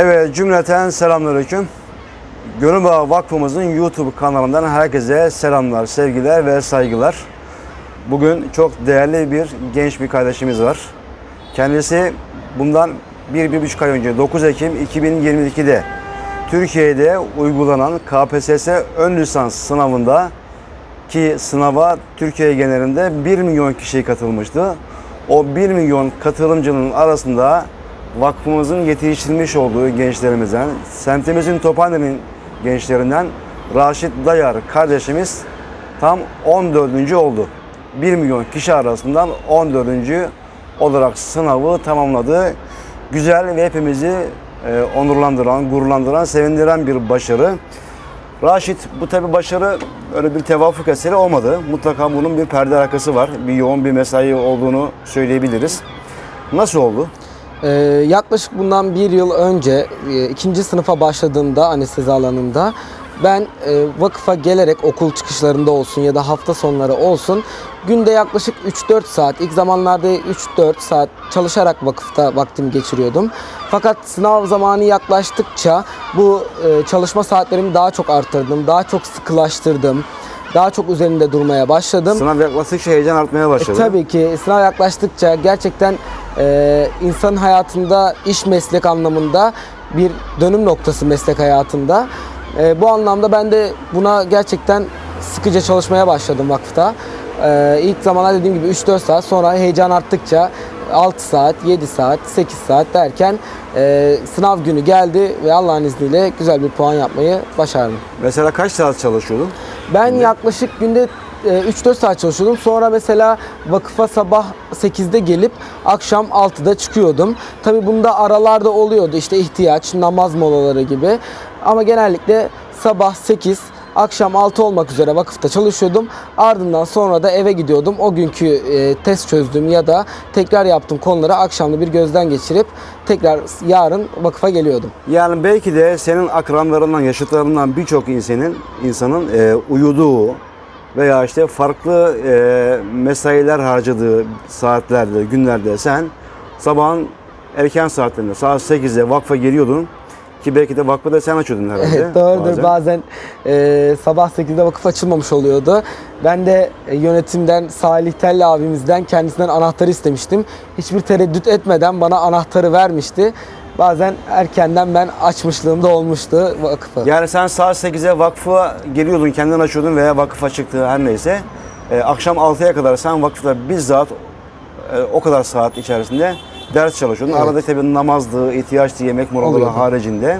Evet cümleten selamünaleyküm. Gönül Bağı Vakfımızın YouTube kanalından herkese selamlar, sevgiler ve saygılar. Bugün çok değerli bir genç bir kardeşimiz var. Kendisi bundan bir, bir buçuk ay önce 9 Ekim 2022'de Türkiye'de uygulanan KPSS ön lisans sınavında ki sınava Türkiye genelinde 1 milyon kişi katılmıştı. O 1 milyon katılımcının arasında vakfımızın yetiştirmiş olduğu gençlerimizden, semtimizin Tophane'nin gençlerinden Raşit Dayar kardeşimiz tam 14. oldu. 1 milyon kişi arasından 14. olarak sınavı tamamladı. Güzel ve hepimizi e, onurlandıran, gururlandıran, sevindiren bir başarı. Raşit bu tabi başarı öyle bir tevafuk eseri olmadı. Mutlaka bunun bir perde arkası var. Bir yoğun bir mesai olduğunu söyleyebiliriz. Nasıl oldu? Ee, yaklaşık bundan bir yıl önce e, ikinci sınıfa başladığımda anestezi alanında ben e, vakıfa gelerek okul çıkışlarında olsun ya da hafta sonları olsun günde yaklaşık 3-4 saat ilk zamanlarda 3-4 saat çalışarak vakıfta vaktimi geçiriyordum. Fakat sınav zamanı yaklaştıkça bu e, çalışma saatlerimi daha çok arttırdım, daha çok sıkılaştırdım. Daha çok üzerinde durmaya başladım. Sınav yaklaştıkça heyecan artmaya başladı. E, tabii ki sınav yaklaştıkça gerçekten e, insanın hayatında iş meslek anlamında bir dönüm noktası meslek hayatında. E, bu anlamda ben de buna gerçekten sıkıca çalışmaya başladım vakıfta. E, ilk zamanlar dediğim gibi 3-4 saat sonra heyecan arttıkça 6 saat, 7 saat, 8 saat derken e, sınav günü geldi ve Allah'ın izniyle güzel bir puan yapmayı başardım. Mesela kaç saat çalışıyordun? Ben yaklaşık günde e, 3-4 saat çalışıyordum. Sonra mesela vakıfa sabah 8'de gelip akşam 6'da çıkıyordum. Tabi bunda aralarda oluyordu işte ihtiyaç, namaz molaları gibi. Ama genellikle sabah 8, akşam 6 olmak üzere vakıfta çalışıyordum. Ardından sonra da eve gidiyordum. O günkü e, test çözdüğüm ya da tekrar yaptığım konuları akşamda bir gözden geçirip tekrar yarın vakıfa geliyordum. Yani belki de senin akranlarından, yaşıtlarından birçok insanın insanın e, uyuduğu veya işte farklı e, mesailer harcadığı saatlerde, günlerde sen sabahın erken saatlerinde saat 8'de vakfa geliyordun ki belki de vakfı da sen açıyordun herhalde. Evet doğrudur. bazen. Bazen, e, sabah 8'de vakıf açılmamış oluyordu. Ben de e, yönetimden Salih Telli abimizden kendisinden anahtarı istemiştim. Hiçbir tereddüt etmeden bana anahtarı vermişti. Bazen erkenden ben açmışlığım da olmuştu vakıfı. Yani sen saat 8'e vakfa geliyordun, kendin açıyordun veya vakıfa çıktı her neyse. Ee, akşam 6'ya kadar sen vakıfta bizzat e, o kadar saat içerisinde ders çalışıyordun. Evet. Arada tabii namazdı, ihtiyaçtı, yemek molaları haricinde.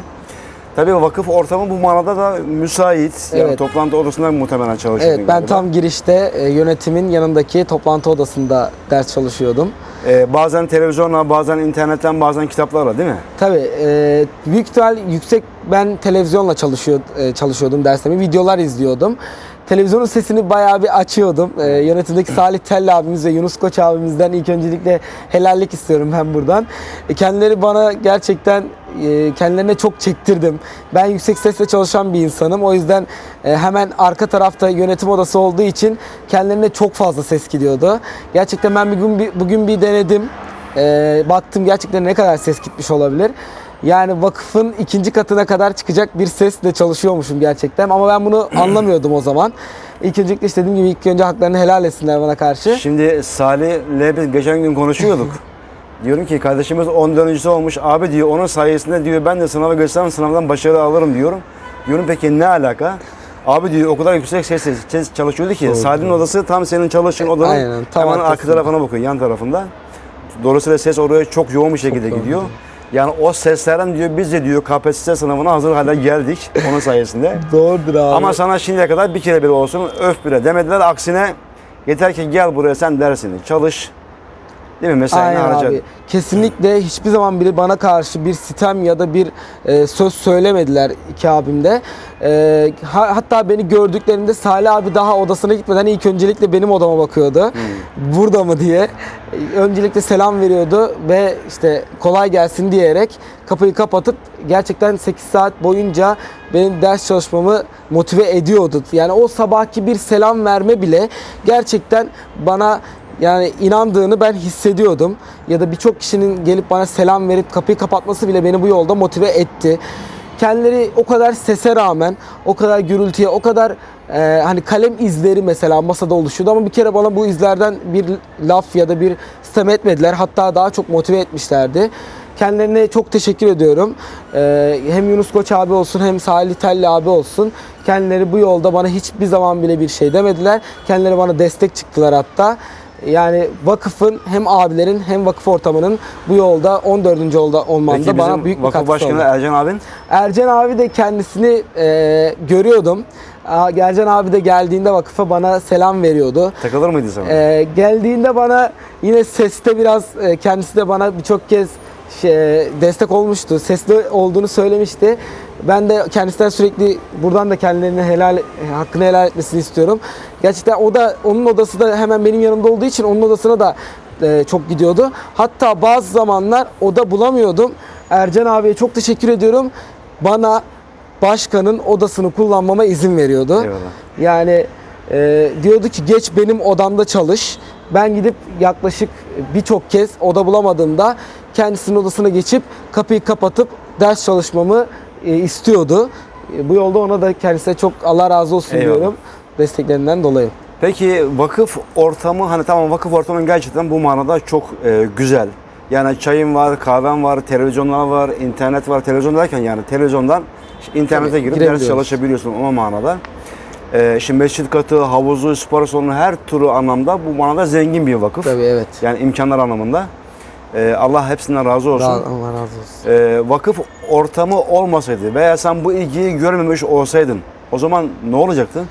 Tabii vakıf ortamı bu manada da müsait. Yani Evet. toplantı odasında muhtemelen çalışıyordun. Evet ben galiba. tam girişte e, yönetimin yanındaki toplantı odasında ders çalışıyordum. Ee, bazen televizyonla, bazen internetten, bazen kitaplarla değil mi? Tabii e, büyük ihtimal yüksek ben televizyonla çalışıyor, e, çalışıyordum derslerimi. Videolar izliyordum. Televizyonun sesini bayağı bir açıyordum. E, yönetimdeki Salih Telli abimiz ve Yunus Koç abimizden ilk öncelikle helallik istiyorum ben buradan. E, kendileri bana gerçekten e, kendilerine çok çektirdim. Ben yüksek sesle çalışan bir insanım. O yüzden e, hemen arka tarafta yönetim odası olduğu için kendilerine çok fazla ses gidiyordu. Gerçekten ben bugün bir, bugün bir denedim. Ee, baktım gerçekten ne kadar ses gitmiş olabilir. Yani vakıfın ikinci katına kadar çıkacak bir sesle çalışıyormuşum gerçekten ama ben bunu anlamıyordum o zaman. İlk öncelikle işte dediğim gibi ilk önce haklarını helal etsinler bana karşı. Şimdi Salih'le biz geçen gün konuşuyorduk. Diyorum ki kardeşimiz 14. olmuş. Abi diyor onun sayesinde diyor ben de sınava girsem sınavdan başarı alırım diyorum. Diyorum peki ne alaka? Abi diyor o kadar yüksek sesle ses çalışıyordu ki Salih'in odası tam senin çalıştığın odanın Aynen, tam hemen arka arkasında. tarafına bakıyor yan tarafında. Dolayısıyla ses oraya çok yoğun bir şekilde yoğun. gidiyor. Yani o seslerden diyor biz de diyor KPSS sınavına hazır hale geldik onun sayesinde. Doğrudur abi. Ama sana şimdiye kadar bir kere bile olsun öf bile demediler. Aksine yeter ki gel buraya sen dersini çalış. Değil mi? Mesaini Aynen harca. abi. Kesinlikle hiçbir zaman biri bana karşı bir sitem ya da bir e, söz söylemediler iki abim de. E, ha- hatta beni gördüklerinde Salih abi daha odasına gitmeden ilk öncelikle benim odama bakıyordu. Burada mı diye. Öncelikle selam veriyordu ve işte kolay gelsin diyerek kapıyı kapatıp gerçekten 8 saat boyunca benim ders çalışmamı motive ediyordu. Yani o sabahki bir selam verme bile gerçekten bana yani inandığını ben hissediyordum. Ya da birçok kişinin gelip bana selam verip kapıyı kapatması bile beni bu yolda motive etti. Kendileri o kadar sese rağmen, o kadar gürültüye, o kadar e, hani kalem izleri mesela masada oluşuyordu ama bir kere bana bu izlerden bir laf ya da bir sistem etmediler. Hatta daha çok motive etmişlerdi. Kendilerine çok teşekkür ediyorum. Ee, hem Yunus Koç abi olsun hem Salih Telli abi olsun. Kendileri bu yolda bana hiçbir zaman bile bir şey demediler. Kendileri bana destek çıktılar hatta. Yani vakıfın hem abilerin hem vakıf ortamının bu yolda 14. yolda olmamda Peki bana bizim büyük bir vakıf katkısı başkanı oldu. Ercan abin Ercan abi de kendisini e, görüyordum. Aa, Ercan abi de geldiğinde vakıfa bana selam veriyordu. takılır mıydı sana? Ee, geldiğinde bana yine seste biraz e, kendisi de bana birçok kez şey, destek olmuştu. Sesli olduğunu söylemişti. Ben de kendisinden sürekli buradan da kendilerine helal e, hakkını helal etmesini istiyorum. Gerçekten o da onun odası da hemen benim yanımda olduğu için onun odasına da e, çok gidiyordu. Hatta bazı zamanlar oda bulamıyordum. Ercan abiye çok teşekkür ediyorum. Bana başkanın odasını kullanmama izin veriyordu. Eyvallah. Yani e, diyordu ki geç benim odamda çalış. Ben gidip yaklaşık birçok kez oda bulamadığımda kendisinin odasına geçip kapıyı kapatıp ders çalışmamı e, istiyordu. E, bu yolda ona da kendisine çok Allah razı olsun Eyvallah. diyorum desteklerinden dolayı. Peki vakıf ortamı hani tamam vakıf ortamı gerçekten bu manada çok e, güzel. Yani çayın var, kahven var, televizyonlar var, internet var. Televizyon derken yani televizyondan internete girip ders çalışabiliyorsun o manada. E, şimdi mescit katı, havuzu, spor salonu her türlü anlamda bu manada zengin bir vakıf. Tabii evet. Yani imkanlar anlamında. E, Allah hepsinden razı olsun. Ra- Allah razı olsun. e, vakıf ortamı olmasaydı veya sen bu ilgiyi görmemiş olsaydın o zaman ne olacaktı?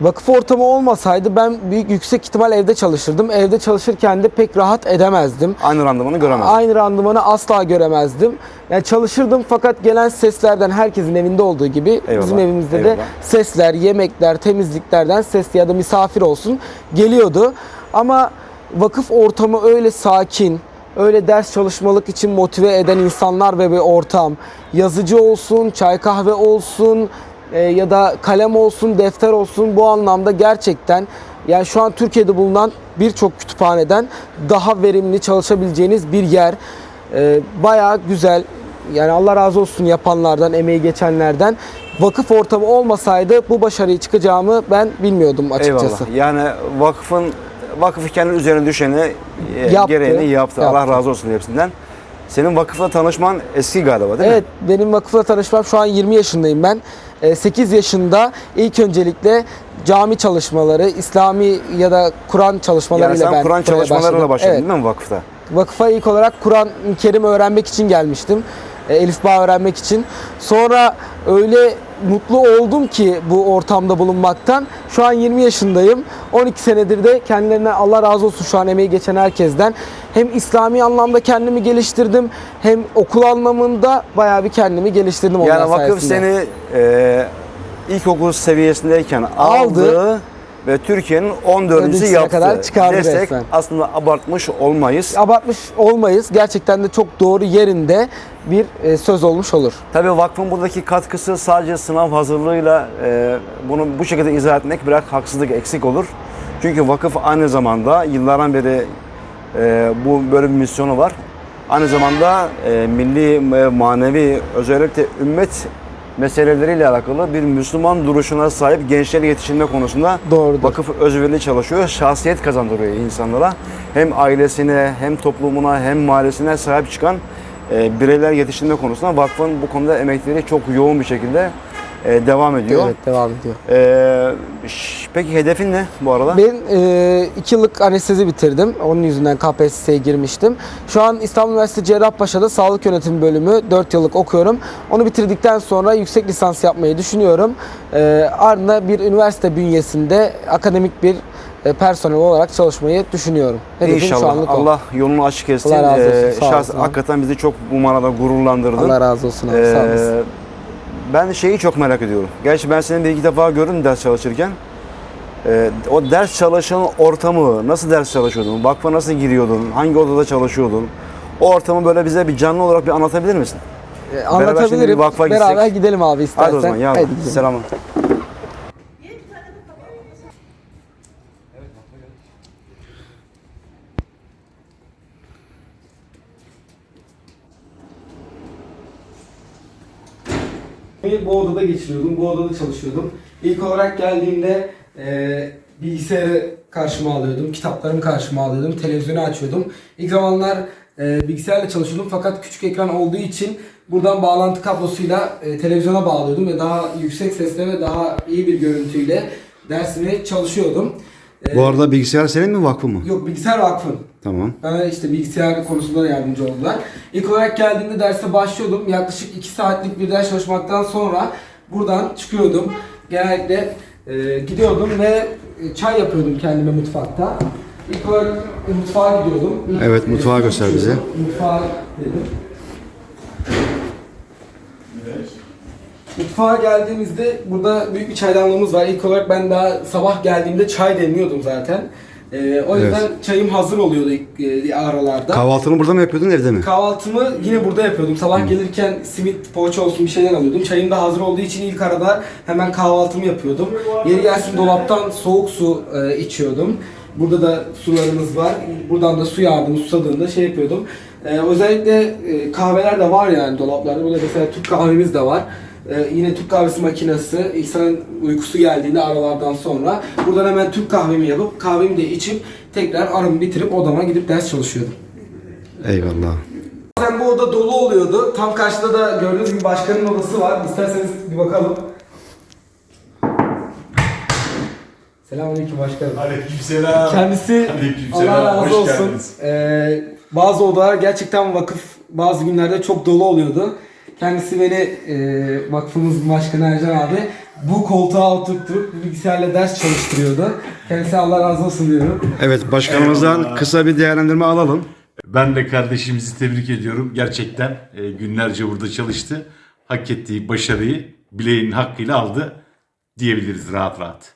Vakıf ortamı olmasaydı ben büyük yüksek ihtimal evde çalışırdım. Evde çalışırken de pek rahat edemezdim. Aynı randımanı göremezdin. Aynı randımanı asla göremezdim. Yani çalışırdım fakat gelen seslerden herkesin evinde olduğu gibi Eyvallah, bizim evimizde de eyvallah. sesler, yemekler, temizliklerden ses ya da misafir olsun geliyordu. Ama vakıf ortamı öyle sakin, öyle ders çalışmalık için motive eden insanlar ve bir ortam. Yazıcı olsun, çay kahve olsun e, ya da kalem olsun, defter olsun bu anlamda gerçekten yani şu an Türkiye'de bulunan birçok kütüphaneden daha verimli çalışabileceğiniz bir yer. E, bayağı güzel. Yani Allah razı olsun yapanlardan, emeği geçenlerden. Vakıf ortamı olmasaydı bu başarıyı çıkacağımı ben bilmiyordum açıkçası. Eyvallah. Yani vakfın vakıf kendi üzerine düşeni e, Yaptı, gereğini yaptı. yaptı. Allah razı olsun hepsinden. Senin vakıfla tanışman eski galiba değil Evet, mi? benim vakıfla tanışmam şu an 20 yaşındayım ben. E, 8 yaşında ilk öncelikle cami çalışmaları, İslami ya da Kur'an çalışmalarıyla Yani ben Kur'an çalışmalarıyla başladın Evet. değil mi vakıfta? Vakıfa ilk olarak Kur'an Kerim öğrenmek için gelmiştim. E, Elif Bağ öğrenmek için. Sonra öyle mutlu oldum ki bu ortamda bulunmaktan. Şu an 20 yaşındayım. 12 senedir de kendilerine Allah razı olsun şu an emeği geçen herkesten. Hem İslami anlamda kendimi geliştirdim hem okul anlamında bayağı bir kendimi geliştirdim onlar Yani vakıf sayesinde. seni e, ilkokul seviyesindeyken Aldı. aldı, ve Türkiye'nin 14. Ödüsüne yaptı. kadar çıkardı Destek resmen. aslında abartmış olmayız. abartmış olmayız. Gerçekten de çok doğru yerinde bir e, söz olmuş olur. Tabii vakfın buradaki katkısı sadece sınav hazırlığıyla e, bunu bu şekilde izah etmek biraz haksızlık eksik olur. Çünkü vakıf aynı zamanda yıllardan beri e, bu böyle bir misyonu var. Aynı zamanda e, milli manevi özellikle ümmet meseleleriyle alakalı bir Müslüman duruşuna sahip gençleri yetiştirme konusunda Doğrudur. vakıf özverili çalışıyor. Şahsiyet kazandırıyor insanlara. Hem ailesine hem toplumuna hem mahallesine sahip çıkan e, bireyler yetiştirme konusunda vakfın bu konuda emekleri çok yoğun bir şekilde e, devam ediyor. Evet devam ediyor. E, peki hedefin ne bu arada? Ben 2 yıllık anestezi bitirdim. Onun yüzünden KPSS'ye girmiştim. Şu an İstanbul Üniversitesi Cerrahpaşa'da sağlık yönetimi bölümü 4 yıllık okuyorum. Onu bitirdikten sonra yüksek lisans yapmayı düşünüyorum. E, ardında bir üniversite bünyesinde akademik bir e, personel olarak çalışmayı düşünüyorum. Hedefim şu İnşallah o. Allah yolunu açık etsin. Allah razı olsun, E, sağ şahs- hakikaten bizi çok bu manada gururlandırdın. Allah razı olsun abi, sağ olasın. Ee, ben şeyi çok merak ediyorum. Gerçi ben seni bir iki defa gördüm ders çalışırken. Ee, o ders çalışan ortamı, nasıl ders çalışıyordun? Vakfa nasıl giriyordun? Hangi odada çalışıyordun? O ortamı böyle bize bir canlı olarak bir anlatabilir misin? E, beraber şimdi bir Anlatabilirim. vakfa gitsek. Beraber gidelim abi istersen. Hadi o zaman ya. Hadi gidelim. Selam. Bu odada geçiriyordum, bu odada çalışıyordum. İlk olarak geldiğimde e, bilgisayarı karşıma alıyordum, kitaplarımı karşıma alıyordum, televizyonu açıyordum. İlk zamanlar e, bilgisayarla çalışıyordum fakat küçük ekran olduğu için buradan bağlantı kablosuyla e, televizyona bağlıyordum ve daha yüksek sesle ve daha iyi bir görüntüyle dersimi çalışıyordum. E, Bu arada bilgisayar senin mi vakfı mı? Yok bilgisayar vakfın. Tamam. Bana işte bilgisayar konusunda da yardımcı oldular. İlk olarak geldiğimde derse başlıyordum. Yaklaşık 2 saatlik bir ders çalışmaktan sonra buradan çıkıyordum. Genellikle e, gidiyordum ve e, çay yapıyordum kendime mutfakta. İlk olarak mutfağa gidiyordum. İlk, Evet, mutfağı göster bize. Mutfağa dedim. Mutfağa geldiğimizde burada büyük bir çaydanlığımız var. İlk olarak ben daha sabah geldiğimde çay demliyordum zaten. Ee, o yüzden çayım hazır oluyordu ilk e, aralarda. Kahvaltını burada mı yapıyordun evde mi? Kahvaltımı yine burada yapıyordum. Sabah gelirken simit, poğaça olsun bir şeyler alıyordum. Çayım da hazır olduğu için ilk arada hemen kahvaltımı yapıyordum. Yeri gelsin dolaptan soğuk su e, içiyordum. Burada da sularımız var. Buradan da su yardımı susadığında şey yapıyordum. E, özellikle e, kahveler de var yani dolaplarda. Burada mesela Türk kahvemiz de var. E, yine Türk kahvesi makinesi insanın uykusu geldiğinde aralardan sonra buradan hemen Türk kahvemi yapıp kahvemi de içip tekrar aramı bitirip odama gidip ders çalışıyordum. Eyvallah. Bazen bu oda dolu oluyordu. Tam karşıda da gördüğünüz gibi başkanın odası var. İsterseniz bir bakalım. Selamünaleyküm başkanım. Aleykümselam. Kendisi Aleykümselam, Allah razı hoş olsun. geldiniz. Ee, bazı odalar gerçekten vakıf bazı günlerde çok dolu oluyordu. Kendisi beni e, vakfımız başkanı Ercan abi bu koltuğa oturtturup bilgisayarla ders çalıştırıyordu. Kendisi Allah razı olsun diyorum. Evet başkanımızdan Eyvallah. kısa bir değerlendirme alalım. Ben de kardeşimizi tebrik ediyorum. Gerçekten e, günlerce burada çalıştı. Hak ettiği başarıyı bileğinin hakkıyla aldı diyebiliriz rahat rahat.